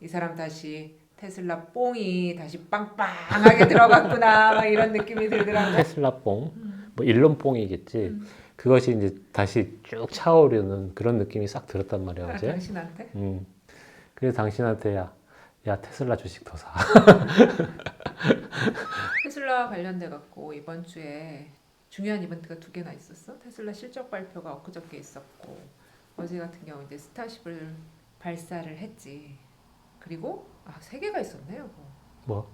이 사람 다시 테슬라 뽕이 다시 빵빵하게 들어갔구나 막 이런 느낌이 들더라고요. 테슬라 뽕, 음. 뭐 일론 뽕이겠지. 음. 그것이 이제 다시 쭉 차오르는 그런 느낌이 싹 들었단 말이야 아, 어제. 당신한테? 음. 그래서 당신한테 야, 야 테슬라 주식 더 사. 테슬라 관련돼 갖고 이번 주에 중요한 이벤트가 두 개나 있었어. 테슬라 실적 발표가 엊그저께 있었고 어제 같은 경우 이제 스타쉽을 발사를 했지. 그리고 아 세 개가 있었네요. 뭐. 뭐?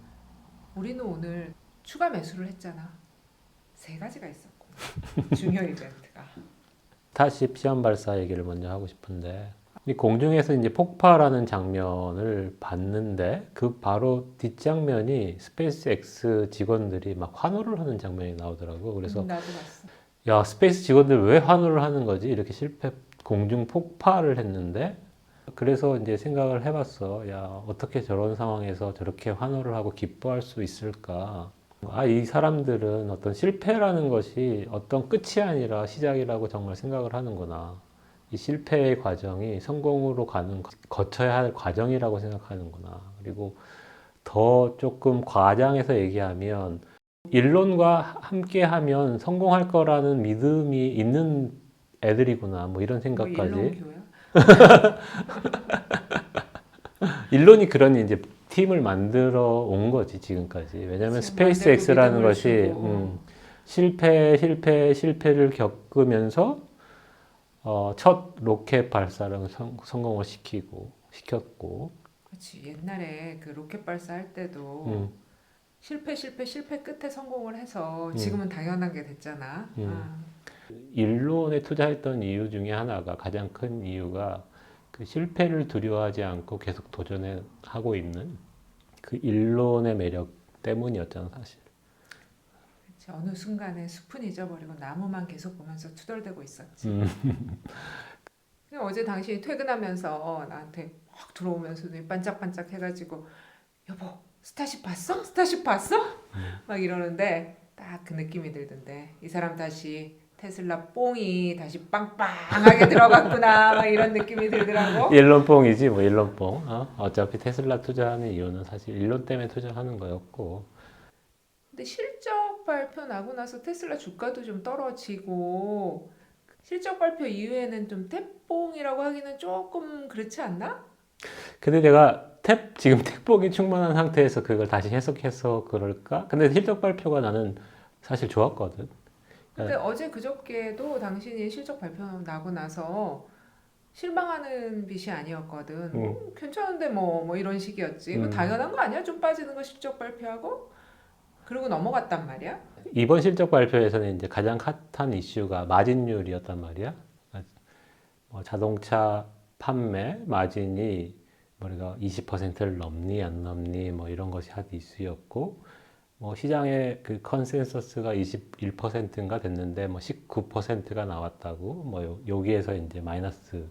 우리는 오늘 추가 매수를 했잖아. 세 가지가 있었고 중요 이벤트가. 다시 시험 발사 얘기를 먼저 하고 싶은데 이 공중에서 이제 폭발하는 장면을 봤는데 그 바로 뒷장면이 스페이스 X 직원들이 막 환호를 하는 장면이 나오더라고. 그래서 음, 나도 봤어. 야 스페이스 직원들 왜 환호를 하는 거지? 이렇게 실패 공중 폭발을 했는데 그래서 이제 생각을 해봤어. 야 어떻게 저런 상황에서 저렇게 환호를 하고 기뻐할 수 있을까? 아 이 사람들은 어떤 실패라는 것이 어떤 끝이 아니라 시작이라고 정말 생각을 하는구나. 이 실패의 과정이 성공으로 가는 거- 거쳐야 할 과정이라고 생각하는구나. 그리고 더 조금 과장해서 얘기하면 일론과 함께 하면 성공할 거라는 믿음이 있는 애들이구나. 뭐 이런 뭐 생각까지. 일론 교야? 일론이 그런 이제 팀을 만들어 온 거지 지금까지. 왜냐하면 지금 스페이스 만들고 X라는 믿음을 것이. 음, 실패, 실패, 실패를 겪으면서 어, 첫 로켓 발사를 성, 성공을 시키고 시켰고. 그렇지. 옛날에 그 로켓 발사할 때도 음, 실패 실패 실패 끝에 성공을 해서 음. 지금은 당연한 게 됐잖아. 음. 아. 일론에 투자했던 이유 중에 하나가 가장 큰 이유가 그 실패를 두려워하지 않고 계속 도전해 하고 있는 그 일론의 매력 때문이었잖아 사실. 그치. 어느 순간에 숲은 잊어버리고 나무만 계속 보면서 투덜대고 있었지. 음, 어제 당신이 퇴근하면서 나한테 확 들어오면서 눈이 반짝반짝 해가지고 여보 스타쉽 봤어? 스타쉽 봤어? 막 이러는데 딱 그 느낌이 들던데 이 사람 다시 테슬라 뽕이 다시 빵빵하게 들어갔구나 막 이런 느낌이 들더라고. 일론뽕이지 뭐 일론뽕. 어? 어차피 테슬라 투자하는 이유는 사실 일론 때문에 투자하는 거였고. 근데 실적 발표 나고 나서 테슬라 주가도 좀 떨어지고 실적 발표 이후에는 좀 태뽕이라고 하기는 조금 그렇지 않나? 근데 내가 탭 지금 탭복이 충분한 상태에서 그걸 다시 해석해서 그럴까? 근데 실적 발표가 나는 사실 좋았거든. 근데 어제 그저께도 당신이 실적 발표 나고 나서 실망하는 빛이 아니었거든. 음. 음, 괜찮은데 뭐, 뭐 이런 식이었지. 그 음. 당연한 거 아니야? 좀 빠지는 거 실적 발표하고? 그러고 넘어갔단 말이야. 이번 실적 발표에서는 이제 가장 핫한 이슈가 마진율이었단 말이야. 뭐 자동차 판매 마진이 우리가 20%를 넘니 안 넘니 뭐 이런 것이 핫 이슈였고 뭐 시장의 그 컨센서스가 21%인가 됐는데 뭐 19%가 나왔다고 뭐 요- 여기에서 이제 마이너스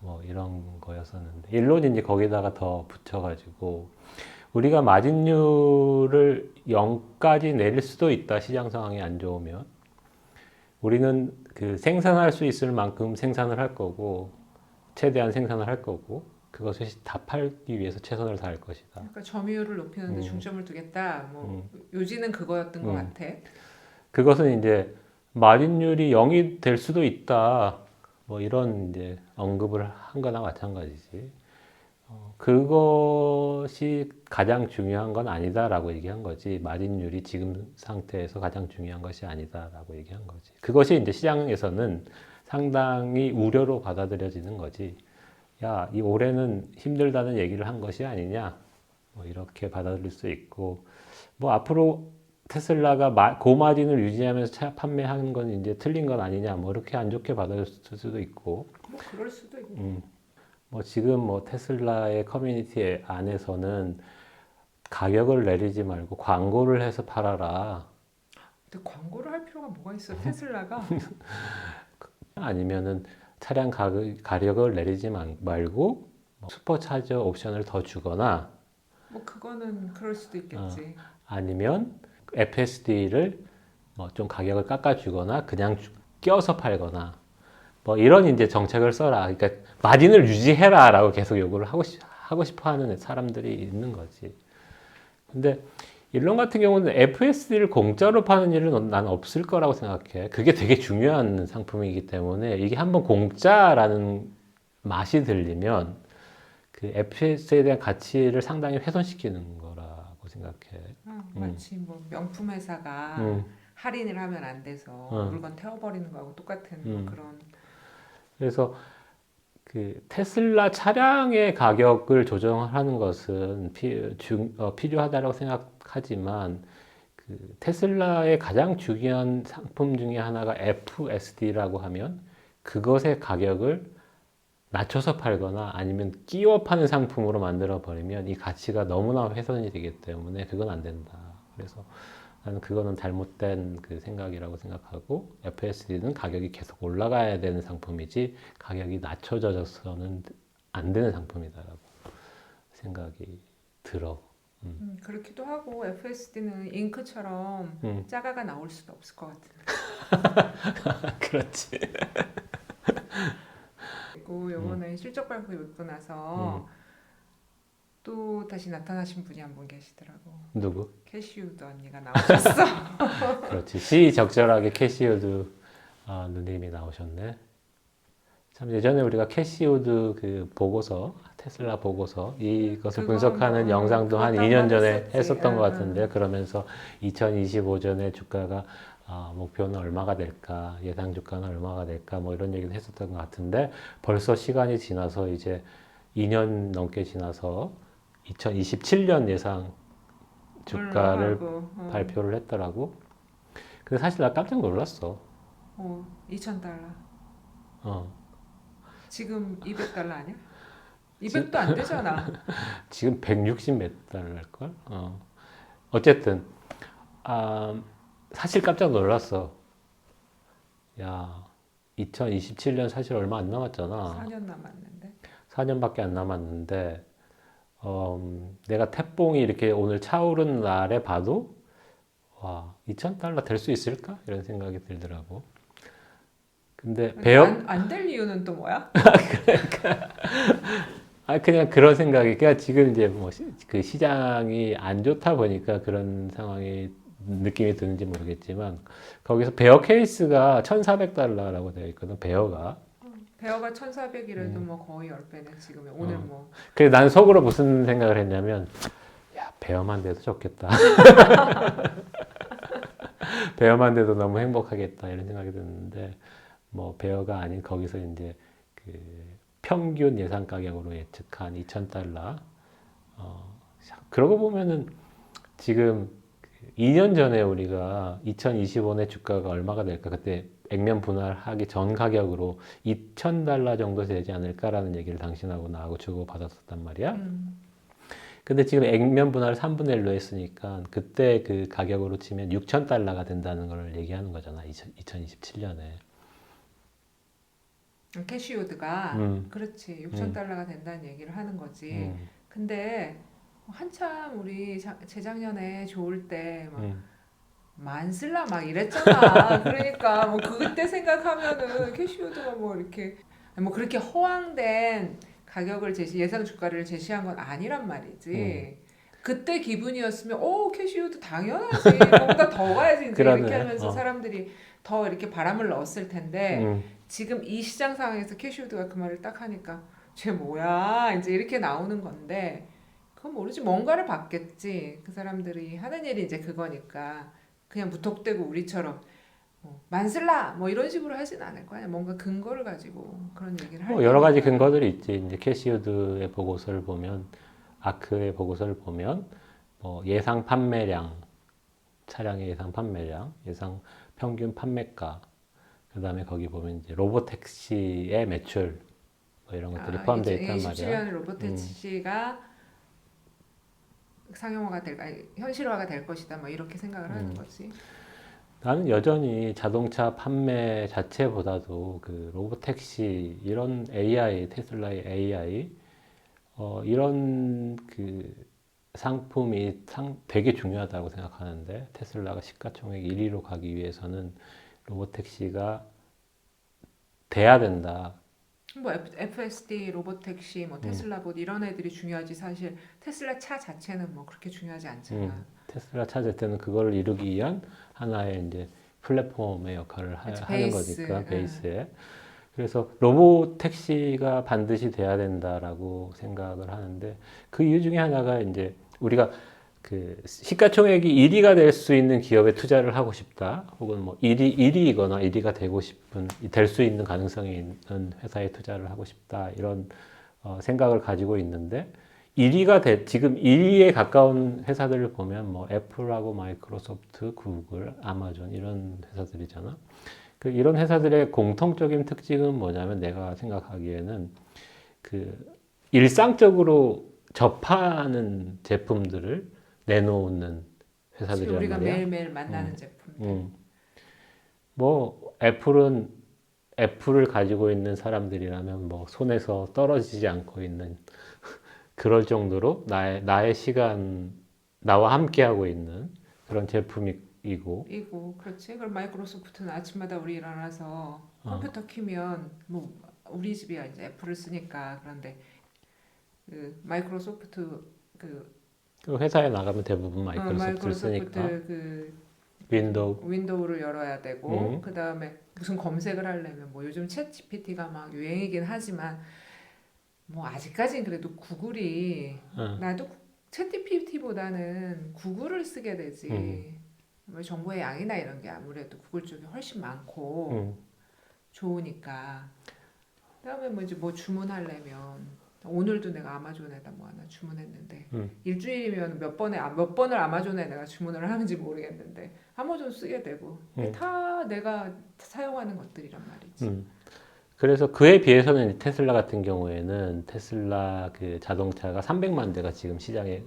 뭐 이런 거였었는데 일론이 이제 거기다가 더 붙여가지고 우리가 마진율을 0까지 내릴 수도 있다. 시장 상황이 안 좋으면. 우리는 그 생산할 수 있을 만큼 생산을 할 거고, 최대한 생산을 할 거고, 그것을 다 팔기 위해서 최선을 다할 것이다. 그러니까 점유율을 높이는 데 음. 중점을 두겠다. 뭐 요지는 그거였던 것 음. 같아. 그것은 이제 마진율이 0이 될 수도 있다. 뭐 이런 이제 언급을 한 거나 마찬가지지. 어, 그것이 가장 중요한 건 아니다라고 얘기한 거지. 마진율이 지금 상태에서 가장 중요한 것이 아니다라고 얘기한 거지. 그것이 이제 시장에서는 상당히 우려로 받아들여지는 거지. 야, 이 올해는 힘들다는 얘기를 한 것이 아니냐. 뭐 이렇게 받아들일 수 있고, 뭐 앞으로 테슬라가 마- 고마진을 유지하면서 차 판매하는 건 이제 틀린 건 아니냐. 뭐 이렇게 안 좋게 받아들일 수도 있고, 뭐 그럴 수도 있고. 음, 뭐 지금 뭐 테슬라의 커뮤니티 안에서는 가격을 내리지 말고 광고를 해서 팔아라. 근데 광고를 할 필요가 뭐가 있어? 테슬라가 아니면은 차량 가격, 가격을 내리지 마- 말고 뭐 슈퍼차저 옵션을 더 주거나 뭐 그거는 그럴 수도 있겠지. 아니면 FSD를 뭐 좀 가격을 깎아주거나 그냥 주- 껴서 팔거나 뭐 이런 이제 정책을 써라. 그러니까 마진을 유지해라라고 계속 요구를 하고 싶- 하고 싶어 하는 사람들이 있는 거지. 근데 일론 같은 경우는 FSD를 공짜로 파는 일은 난 없을 거라고 생각해. 그게 되게 중요한 상품이기 때문에 이게 한번 공짜라는 맛이 들리면 그 FSD에 대한 가치를 상당히 훼손시키는 거라고 생각해. 어, 마치 뭐 명품 회사가 음. 할인을 하면 안 돼서 어. 물건 태워버리는 거하고 똑같은 뭐 음. 그런 그래서 그 테슬라 차량의 가격을 조정하는 것은 피, 중, 어, 필요하다고 생각 하지만 그 테슬라의 가장 중요한 상품 중에 하나가 FSD라고 하면 그것의 가격을 낮춰서 팔거나 아니면 끼워 파는 상품으로 만들어 버리면 이 가치가 너무나 훼손이 되기 때문에 그건 안 된다. 그래서 나는 그거는 잘못된 그 생각이라고 생각하고 FSD는 가격이 계속 올라가야 되는 상품이지 가격이 낮춰져서는 안 되는 상품이다라고 생각이 들어. 음, 그렇기도 하고 FSD는 잉크처럼 음. 짜가가 나올 수도 없을 것 같은데 그렇지. 그리고 요번에 실적 발표 있고 나서 또 다시 나타나신 분이 한 분 계시더라고 누구? 캐시우드 언니가 나오셨어 그렇지. 시적절하게 캐시우드 아, 누님이 나오셨네. 참 예전에 우리가 캐시우드 그 보고서 테슬라 보고서 이것을 분석하는 뭐, 영상도 한 그것도 2년 한번 전에 했었지. 했었던 것 응, 같은데 그러면서 2025년에 주가가 아, 목표는 얼마가 될까 예상 주가는 얼마가 될까 뭐 이런 얘기도 했었던 것 같은데 벌써 시간이 지나서 이제 2년 넘게 지나서 2027년 예상 주가를 올라가고, 어. 발표를 했더라고. 근데 사실 나 깜짝 놀랐어. 어, 2,000달러. 어. 지금 200달러 아니야? 200도 안 되잖아. 지금 160 몇 달러일걸? 어. 어쨌든, 아, 사실 깜짝 놀랐어. 야, 2027년 사실 얼마 안 남았잖아. 4년 남았는데. 4년밖에 안 남았는데, 어, 내가 태봉이 이렇게 오늘 차오른 날에 봐도, 와, 2,000달러 될 수 있을까? 이런 생각이 들더라고. 근데 배역, 안될 이유는 또 뭐야? 아 그냥 그런 생각이 그러니까 지금 이제 뭐 그 시장이 안 좋다 보니까 그런 상황이 느낌이 드는지 모르겠지만 거기서 베어 케이스가 1,400달러라고 되어 있거든 베어가 배어가 1,400이라도 음. 뭐 거의 10배네 지금 오늘 어. 뭐 그래서 난 속으로 무슨 생각을 했냐면 야 베어만 돼도 좋겠다 베어만 돼도 너무 행복하겠다 이런 생각이 드는데 뭐 베어가 아닌 거기서 이제 그 평균 예상 가격으로 예측한 2,000달러 어, 자, 그러고 보면은 지금 그 2년 전에 우리가 2025년 주가가 얼마가 될까 그때 액면 분할하기 전 가격으로 2,000달러 정도 되지 않을까라는 얘기를 당신하고 나하고 주고 받았었단 말이야. 음, 근데 지금 액면 분할을 3분의 1로 했으니까 그때 그 가격으로 치면 6,000달러가 된다는 걸 얘기하는 거잖아. 2027년에. 캐시우드가 음. 그렇지 6,000달러가 된다는 얘기를 하는 거지. 음, 근데 한참 우리 자, 재작년에 좋을 때막 음. 만슬라 막 이랬잖아. 그러니까 뭐 그때 생각하면은 캐시우드가 뭐 이렇게 뭐 그렇게 허황된 가격을 제시 예상 주가를 제시한 건 아니란 말이지. 그때 기분이었으면 오 캐시우드 당연하지. 뭐보다 더 가야지 이제 그러네. 이렇게 하면서 어. 사람들이 더 이렇게 바람을 넣었을 텐데 음. 지금 이 시장 상황에서 캐시우드가 그 말을 딱 하니까 쟤 뭐야 이제 이렇게 나오는 건데 그건 모르지 뭔가를 받겠지 그 사람들이 하는 일이 이제 그거니까 그냥 무턱대고 우리처럼 뭐, 만슬라 뭐 이런 식으로 하진 않을 거 아니야 뭔가 근거를 가지고 그런 얘기를 할 뭐 여러 가지. 근거들이 있지. 이제 캐시우드의 보고서를 보면 아크의 보고서를 보면 뭐 예상 판매량, 차량의 예상 판매량, 예상 평균 판매가, 그 다음에 거기 보면 이제 로보택시의 매출 뭐 이런 것들이 포함되어 있단 말이야. 27년 로보택시가 상용화가 될 아니, 현실화가 될 것이다 뭐 이렇게 생각을 하는 음. 거지. 나는 여전히 자동차 판매 자체보다도 그 로보택시 이런 AI 테슬라의 AI 어, 이런 그 상품이 상 되게 중요하다고 생각하는데 테슬라가 시가총액 1위로 가기 위해서는 로보택시가 돼야 된다. 뭐 FSD, 로보택시, 뭐 테슬라봇 이런 애들이 중요하지 사실 테슬라 차 자체는 뭐 그렇게 중요하지 않잖아. 음. 테슬라 찾을 때는 그걸 이루기 위한 하나의 이제 플랫폼의 역할을 하, 그치, 하는 베이스, 거니까 응. 베이스에. 그래서 로봇 택시가 반드시 돼야 된다라고 생각을 하는데 그 이유 중에 하나가 이제 우리가 그 시가총액이 1위가 될 수 있는 기업에 투자를 하고 싶다. 혹은 뭐 1위 1위이거나 1위가 되고 싶은 될 수 있는 가능성이 있는 회사에 투자를 하고 싶다. 이런 어, 생각을 가지고 있는데 1위가 돼, 지금 1위에 가까운 회사들을 보면 뭐 애플하고 마이크로소프트, 구글, 아마존 이런 회사들이잖아. 그 이런 회사들의 공통적인 특징은 뭐냐면 내가 생각하기에는 그 일상적으로 접하는 제품들을 내놓는 회사들이란 우리가 말이야. 매일매일 만나는 음. 제품들. 음. 뭐 애플은 애플을 가지고 있는 사람들이라면 뭐 손에서 떨어지지 않고 있는 그럴 정도로 나의 나의 시간 나와 함께 하고 있는 그런 제품이고 이고 그렇지. 그럼 마이크로소프트는 아침마다 우리 일어나서 어. 컴퓨터 키면 뭐 우리 집이 이제 애플을 쓰니까 그런데 그 마이크로소프트 그 그 회사에 나가면 대부분 어, 마이크로소프트를 쓰니까 마이크로소프트 그 윈도우 윈도우를 열어야 되고 음. 그 다음에 무슨 검색을 하려면 뭐 요즘 챗 GPT가 막 유행이긴 하지만 뭐 아직까지는 그래도 구글이 어, 나도 챗 GPT보다는 구글을 쓰게 되지. 음. 뭐 정보의 양이나 이런 게 아무래도 구글 쪽이 훨씬 많고 음, 좋으니까. 그다음에 뭐 이제 뭐 주문하려면 오늘도 내가 아마존에다 뭐 하나 주문했는데 음. 일주일이면 몇 번에 아, 몇 번을 아마존에 내가 주문을 하는지 모르겠는데 아마존 쓰게 되고 음. 다 내가 사용하는 것들이란 말이지. 음. 그래서 그에 비해서는 테슬라 같은 경우에는 테슬라 그 자동차가 300만 대가 지금 시장에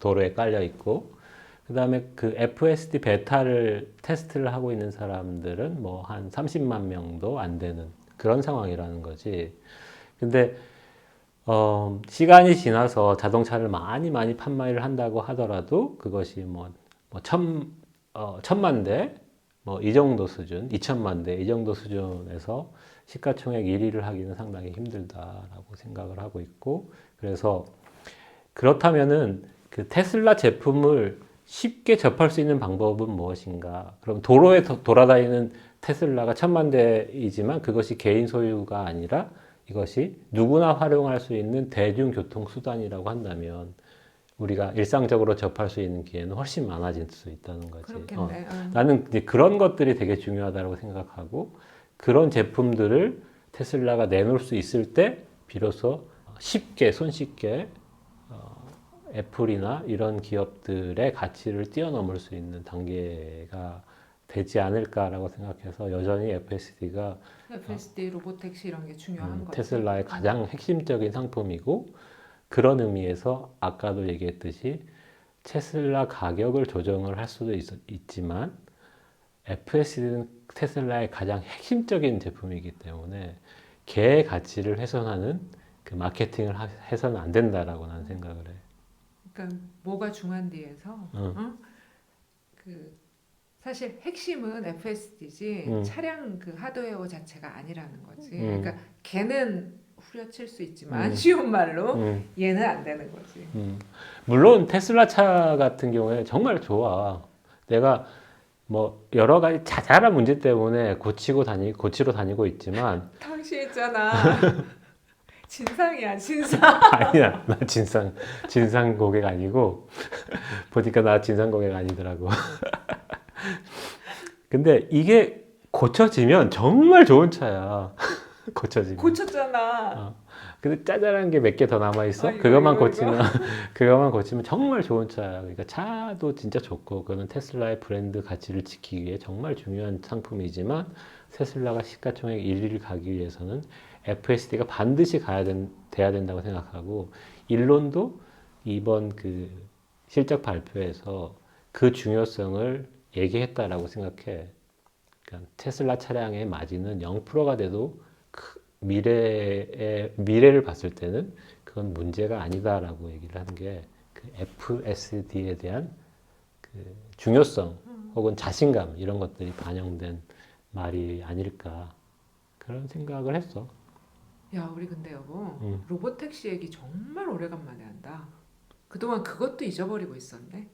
도로에 깔려 있고 그다음에 그 FSD 베타를 테스트를 하고 있는 사람들은 뭐 한 30만 명도 안 되는 그런 상황이라는 거지. 근데 어, 시간이 지나서 자동차를 많이 많이 판매를 한다고 하더라도 그것이 뭐, 뭐 천, 어, 천만 대, 뭐 이 정도 수준, 이천만 대, 이 정도 수준에서 시가총액 1위를 하기는 상당히 힘들다라고 생각을 하고 있고, 그래서 그렇다면은 그 테슬라 제품을 쉽게 접할 수 있는 방법은 무엇인가? 그럼 도로에 도- 돌아다니는 테슬라가 천만 대이지만 그것이 개인 소유가 아니라 이것이 누구나 활용할 수 있는 대중교통 수단이라고 한다면 우리가 일상적으로 접할 수 있는 기회는 훨씬 많아질 수 있다는 거지. 어. 어. 나는 이제 그런 것들이 되게 중요하다고 생각하고 그런 제품들을 테슬라가 내놓을 수 있을 때 비로소 쉽게 손쉽게 어, 애플이나 이런 기업들의 가치를 뛰어넘을 수 있는 단계가 되지 않을까라고 생각해서 여전히 FSD가 FSD 로보택시 이런 게 중요한 음, 거지. 테슬라의 가장 핵심적인 상품이고 그런 의미에서 아까도 얘기했듯이 테슬라 가격을 조정을 할 수도 있, 있지만 FSD는 테슬라의 가장 핵심적인 제품이기 때문에 걔의 가치를 훼손하는 그 마케팅을 하- 해서는 안 된다라고 나는 생각을 해. 그러니까 뭐가 중요한디에서 응. 응? 그 사실 핵심은 FSD지 음. 차량 그 하드웨어 자체가 아니라는 거지. 음. 그러니까 걔는 후려칠 수 있지만 음. 쉬운 말로 음, 얘는 안 되는 거지. 음. 물론 테슬라 차 같은 경우에 정말 좋아. 내가 뭐 여러 가지 자잘한 문제 때문에 고치고 다니 고치러 다니고 있지만 당시 있잖아. 진상이야 진상. 아니야 나 진상 진상 고객 아니고 보니까 나 진상 고객 아니더라고. 근데 이게 고쳐지면 정말 좋은 차야. 고쳐지면. 고쳤잖아. 어. 근데 짜잘한 게 몇 개 더 남아 있어. 아, 그것만 이거, 고치면 그것만 고치면 정말 좋은 차야. 그러니까 차도 진짜 좋고 그거는 테슬라의 브랜드 가치를 지키기 위해 정말 중요한 상품이지만 테슬라가 시가총액 1위를 가기 위해서는 FSD가 반드시 가야 된, 돼야 된다고 생각하고 일론도 이번 그 실적 발표에서 그 중요성을 얘기했다라고 생각해. 그러니까 테슬라 차량의 마진은 0%가 돼도 크- 미래의 미래를 봤을 때는 그건 문제가 아니다라고 얘기를 하는 게 그 FSD에 대한 그 중요성 혹은 자신감 이런 것들이 반영된 말이 아닐까 그런 생각을 했어. 야 우리 근데 여보 응. 로봇 택시 얘기 정말 오래간만에 한다. 그동안 그것도 잊어버리고 있었네.